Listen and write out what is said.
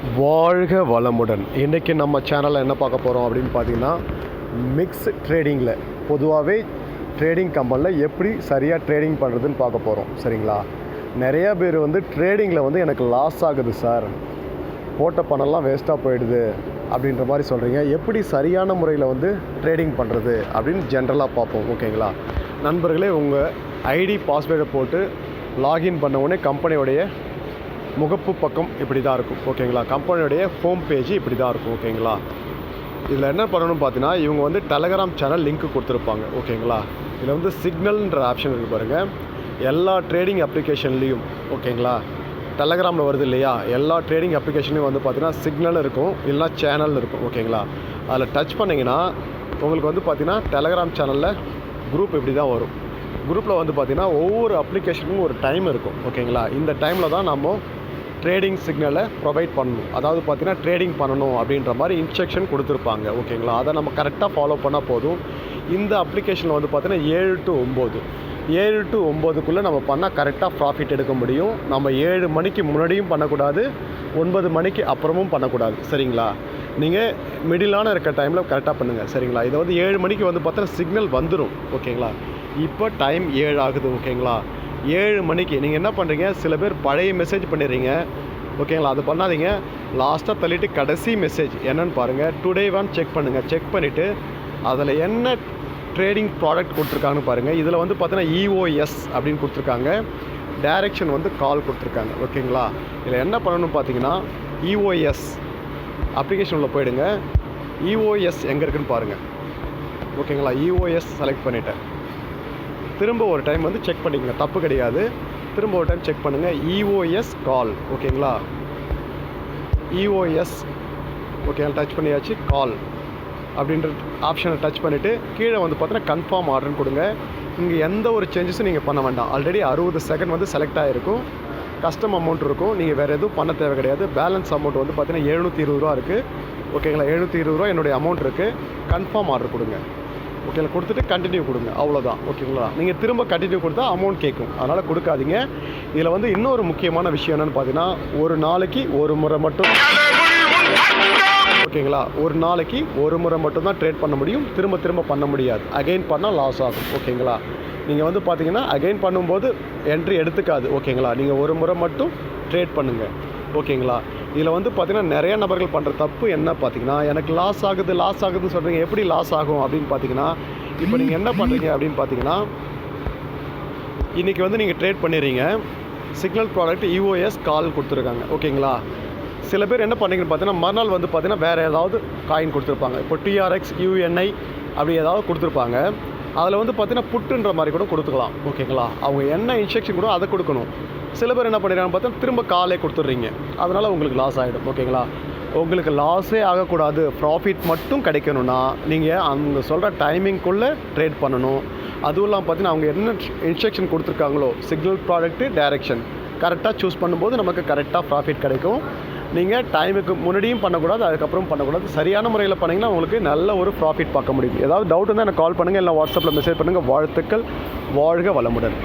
வாழ்க வளமுடன். இன்றைக்கி நம்ம சேனலில் என்ன பார்க்க போகிறோம் அப்படின்னு பார்த்தீங்கன்னா மிக்ஸ் ட்ரேடிங்கில் பொதுவாகவே ட்ரேடிங் கம்பெனியில் எப்படி சரியாக ட்ரேடிங் பண்ணுறதுன்னு பார்க்க போகிறோம் சரிங்களா? நிறையா பேர் வந்து ட்ரேடிங்கில் வந்து எனக்கு லாஸ் ஆகுது சார் போட்ட பணம்லாம் வேஸ்ட்டாக போயிடுது அப்படின்ற மாதிரி சொல்கிறீங்க எப்படி சரியான முறையில் வந்து ட்ரேடிங் பண்ணுறது அப்படின்னு ஜென்ரலாக பார்ப்போம் ஓகேங்களா நண்பர்களே உங்கள் ஐடி பாஸ்வேர்டை போட்டு லாகின் பண்ண உடனே கம்பெனியோடைய முகப்பு பக்கம் இப்படி தான் இருக்கும். ஓகேங்களா? கம்பெனியோடைய ஹோம் பேஜ் இப்படி தான் இருக்கும். ஓகேங்களா? இதில் என்ன பண்ணணும்னு பார்த்தீங்கன்னா இவங்க வந்து டெலகிராம் சேனல் லிங்க் கொடுத்துருப்பாங்க. ஓகேங்களா? இதில் வந்து சிக்னல்ன்ற ஆப்ஷன் இருக்குது பாருங்கள் எல்லா ட்ரேடிங் அப்ளிகேஷன்லேயும் ஓகேங்களா? டெலகிராமில் வருது இல்லையா? எல்லா ட்ரேடிங் அப்ளிகேஷன்லையும் வந்து பார்த்தீங்கன்னா சிக்னல் இருக்கும். இல்லைனா சேனல் இருக்கும். ஓகேங்களா? அதில் டச் பண்ணிங்கன்னா உங்களுக்கு வந்து பார்த்தீங்கன்னா டெலகிராம் சேனலில் குரூப் இப்படி தான் வரும். குரூப்பில் வந்து பார்த்தீங்கன்னா ஒவ்வொரு அப்ளிகேஷனுக்கும் ஒரு டைம் இருக்கும். ஓகேங்களா? இந்த டைமில் தான் நம்ம ட்ரேடிங் சிக்னலை ப்ரொவைட் பண்ணணும். அதாவது பார்த்தீங்கன்னா ட்ரேடிங் பண்ணணும் அப்படின்ற மாதிரி இன்ஸ்ட்ரக்ஷன் கொடுத்துருப்பாங்க. ஓகேங்களா? அதை நம்ம கரெக்டாக ஃபாலோ பண்ணால் போதும். இந்த அப்ளிகேஷனில் வந்து பார்த்தீங்கன்னா ஏழு டு ஒம்பது. ஏழு டு ஒம்போதுக்குள்ளே நம்ம பண்ணால் கரெக்டாக ப்ராஃபிட் எடுக்க முடியும். நம்ம ஏழு மணிக்கு முன்னாடியும் பண்ணக்கூடாது. ஒன்பது மணிக்கு அப்புறமும் பண்ணக்கூடாது. சரிங்களா? நீங்கள் மிடிலான இருக்க டைமில் கரெக்டாக பண்ணுங்கள் சரிங்களா? இதை வந்து ஏழு மணிக்கு வந்து பார்த்தா சிக்னல் வந்துடும் ஓகேங்களா? இப்போ டைம் ஏழு ஆகுது. ஓகேங்களா? ஏழு மணிக்கு. நீங்கள் என்ன பண்ணுறீங்க சில பேர் பழைய மெசேஜ் பண்ணிடுறீங்க. ஓகேங்களா அது பண்ணாதீங்க. லாஸ்ட்டாக தள்ளிட்டு கடைசி மெசேஜ் என்னன்னு பாருங்கள் டுடே வான் செக் பண்ணுங்கள் செக் பண்ணிவிட்டு அதில் என்ன ட்ரேடிங் ப்ராடக்ட் கொடுத்துருக்காங்கன்னு பாருங்கள் இதில் வந்து பார்த்தீங்கன்னா இஓஎஸ் அப்படின்னு கொடுத்துருக்காங்க. டைரெக்ஷன் வந்து கால் கொடுத்துருக்காங்க. ஓகேங்களா இதில் என்ன பண்ணணும்னு பார்த்தீங்கன்னா இஓஎஸ் அப்ளிகேஷன் உள்ள போயிடுங்க. இஓஎஸ் எங்கே இருக்குன்னு பாருங்கள் ஓகேங்களா இஓஎஸ் செலக்ட் பண்ணிவிட்டேன் திரும்ப ஒரு டைம் வந்து செக் பண்ணிக்கங்க. தப்பு கிடையாது. திரும்ப ஒரு டைம் செக் பண்ணுங்கள் இஓஎஸ் கால் ஓகேங்களா இஓஎஸ் ஓகே டச் பண்ணியாச்சு. கால் அப்படின்ற ஆப்ஷனை டச் பண்ணிவிட்டு கீழே வந்து பார்த்தீங்கன்னா கன்ஃபார்ம் ஆர்டர்னு கொடுங்க. இங்கே எந்த ஒரு சேஞ்சஸும் நீங்கள் பண்ண வேண்டாம். ஆல்ரெடி அறுபது செகண்ட் வந்து செலக்ட் ஆகிருக்கும் கஸ்டம் அமௌண்ட் இருக்கும். நீங்கள் வேறு எதுவும் பண்ண தேவை கிடையாது. பேலன்ஸ் அமௌண்ட் வந்து பார்த்தீங்கன்னா எழுநூற்றி இருபது ரூபா இருக்குது ஓகேங்களா எழுநூற்றி இருபது ரூபா என்னுடைய அமௌண்ட் இருக்குது கன்ஃபார்ம் ஆர்டர் கொடுங்க. ஓகேங்களா கொடுத்துட்டு கண்டினியூ கொடுங்க. அவ்வளோதான் ஓகேங்களா நீங்கள் திரும்ப கண்டினியூ கொடுத்தா அமௌண்ட் கேட்கும். அதனால் கொடுக்காதீங்க. இதில் வந்து இன்னொரு முக்கியமான விஷயம் என்னென்னு பார்த்தீங்கன்னா ஒரு நாளைக்கு ஒரு முறை மட்டும் ஓகேங்களா ஒரு நாளைக்கு ஒரு முறை மட்டும்தான் ட்ரேட் பண்ண முடியும். திரும்ப திரும்ப பண்ண முடியாது. அகைன் பண்ணால் லாஸ் ஆகும். ஓகேங்களா நீங்கள் வந்து பார்த்தீங்கன்னா அகைன் பண்ணும்போது என்ட்ரி எடுத்துக்காது. ஓகேங்களா நீங்கள் ஒரு முறை மட்டும் ட்ரேட் பண்ணுங்கள் ஓகேங்களா இதில் வந்து பார்த்தீங்கன்னா நிறைய நபர்கள் பண்ணுற தப்பு என்ன பார்த்தீங்கன்னா எனக்கு லாஸ் ஆகுது லாஸ் ஆகுதுன்னு சொல்கிறீங்க எப்படி லாஸ் ஆகும் அப்படின்னு பார்த்தீங்கன்னா இப்போ நீங்கள் என்ன பண்ணுறீங்க அப்படின்னு பார்த்தீங்கன்னா இன்றைக்கி வந்து நீங்கள் ட்ரேட் பண்ணிடுறீங்க. சிக்னல் ப்ராடக்ட் இஓஎஸ் கால் கொடுத்துருக்காங்க. ஓகேங்களா? சில பேர் என்ன பண்ணீங்கன்னு பார்த்தீங்கன்னா மறுநாள் வந்து பார்த்தீங்கன்னா வேறு ஏதாவது காயின் கொடுத்துருப்பாங்க. இப்போ டிஆர்எக்ஸ் யூஎன்ஐ அப்படி ஏதாவது கொடுத்துருப்பாங்க. அதில் வந்து பார்த்தீங்கன்னா புட்டுன்ற மாதிரி கூட கொடுத்துக்கலாம். ஓகேங்களா? அவங்க என்ன இன்ஸ்ட்ரக்ஷன் கூட அதை கொடுக்கணும். சில பேர் என்ன பண்ணிடுறாங்க பார்த்தா திரும்ப காலே கொடுத்துட்றீங்க. அதனால் உங்களுக்கு லாஸ் ஆகிடும் ஓகேங்களா? உங்களுக்கு லாஸே ஆகக்கூடாது. ப்ராஃபிட் மட்டும் கிடைக்கணும்னா நீங்கள் அவங்க சொல்கிற டைமிங்குள்ளே ட்ரேட் பண்ணணும். அதுவும் இல்லாமல் பார்த்தீங்கன்னா அவங்க என்ன இன்ஸ்ட்ரக்ஷன் கொடுத்துருக்காங்களோ சிக்னல் ப்ராடக்ட்டு டைரெக்ஷன் கரெக்டாக சூஸ் பண்ணும்போது நமக்கு கரெக்டாக ப்ராஃபிட் கிடைக்கும். நீங்கள் டைமுக்கு முன்னாடியும் பண்ணக்கூடாது அதுக்கப்புறம் பண்ணக்கூடாது. சரியான முறையில் பண்ணிங்கன்னா உங்களுக்கு நல்ல ஒரு ப்ராஃபிட் பார்க்க முடியும். ஏதாவது டவுட் இருந்தால் எனக்கு கால் பண்ணுங்கள் இல்லை வாட்ஸ்அப்பில் மெசேஜ் பண்ணுங்கள் வாழ்த்துக்கள். வாழ்க வளமுடன்.